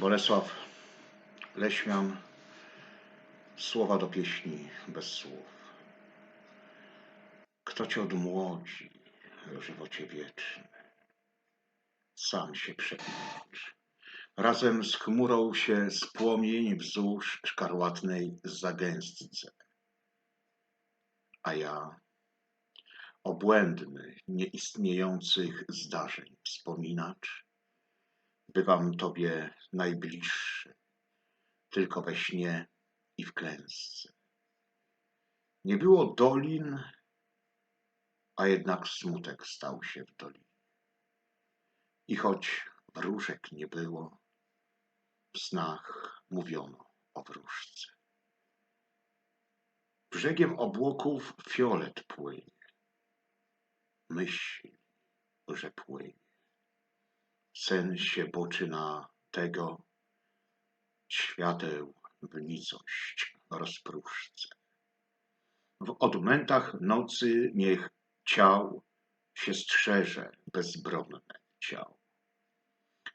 Bolesław Leśmian Słowa do pieśni bez słów. Kto cię odmłodzi, żywocie wieczny? Sam się przepnąć. Razem z chmurą się spłomień wzdłuż szkarłatnej zagęstce. A ja, obłędny, nieistniejących zdarzeń wspominacz, bywam tobie najbliższy, tylko we śnie i w klęsce. Nie było dolin, a jednak smutek stał się w dolinie. I choć wróżek nie było, w snach mówiono o wróżce. Brzegiem obłoków fiolet płynie, myśl, że płynie. Sen się boczy na tego, świateł w nicość rozprószce. W odmętach nocy niech ciał się strzeże bezbronne ciał.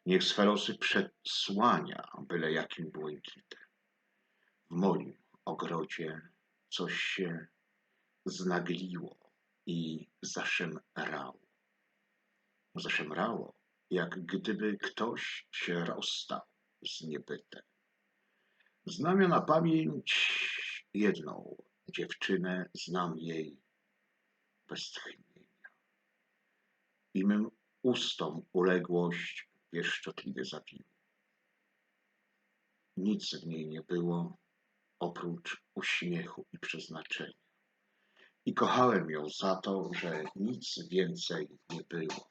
Niech swe losy przedsłania byle jakim błękitem. W moim ogrodzie coś się znagliło i zaszemrało. Zaszemrało, jak gdyby ktoś się rozstał z niebytem. Znam na pamięć jedną dziewczynę, znam jej bez tchnienia. I mym ustom uległość pieszczotliwie zabiło. Nic w niej nie było oprócz uśmiechu i przeznaczenia. I kochałem ją za to, że nic więcej nie było.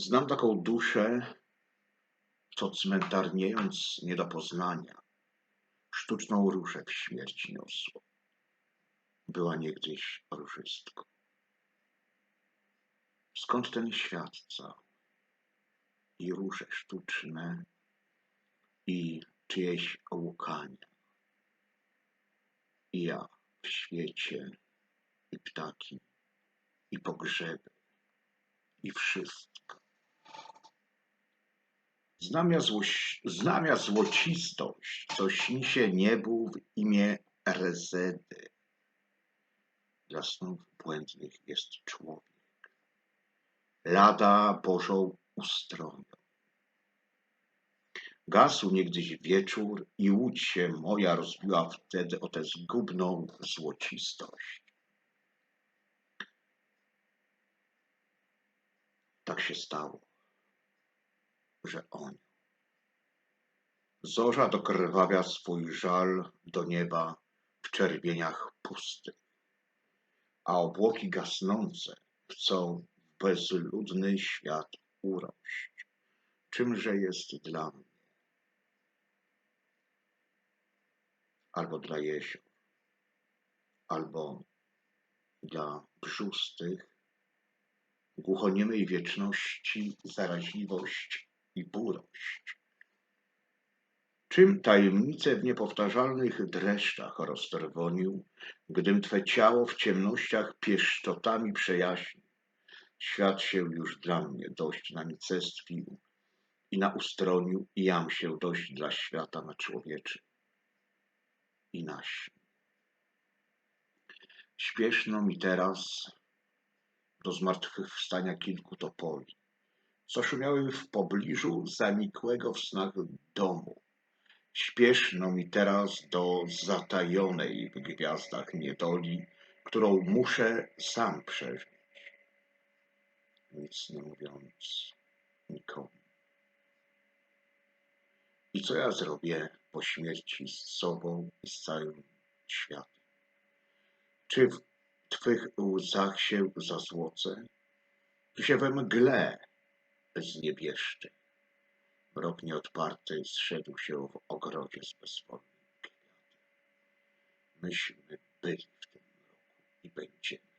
Znam taką duszę, co cmentarniejąc nie do poznania, sztuczną różę w śmierć niosło. Była niegdyś różystką. Skąd ten świat? I róże sztuczne, i czyjeś łukania. I ja w świecie, i ptaki, i pogrzeby, i wszystko. Znamia, złoś, znamia złocistość, co śni się niebu w imię Rezedy. Dla snów błędnych jest człowiek. Lada Bożą ustronią. Gasł niegdyś wieczór i łódź się moja rozbiła wtedy o tę zgubną złocistość. Tak się stało, że on. Zorza dokrwawia swój żal do nieba w czerwieniach pustych, a obłoki gasnące chcą w bezludny świat urość. Czymże jest dla mnie? Albo dla jezior, albo dla brzustych, głuchoniemej wieczności zaraźliwość i burość. Czym tajemnice w niepowtarzalnych dreszczach roztrwonił, gdym Twe ciało w ciemnościach pieszczotami przejaśnił. Świat się już dla mnie dość nanicestwił i na ustroniu i jam się dość dla świata na człowieczy i naśni. Śpieszno mi teraz do zmartwychwstania kilku topoli, co szumiały w pobliżu zanikłego w snach domu. Śpieszno mi teraz do zatajonej w gwiazdach niedoli, którą muszę sam przeżyć, nic nie mówiąc nikomu. I co ja zrobię po śmierci z sobą i z całym światem? Czy w Twych łzach się zazłocę? Czy się we mgle zniebieszczę? Rok nieodparty zszedł się w ogrodzie z bezwolnym kwiatem. Myśmy byli w tym roku i będziemy.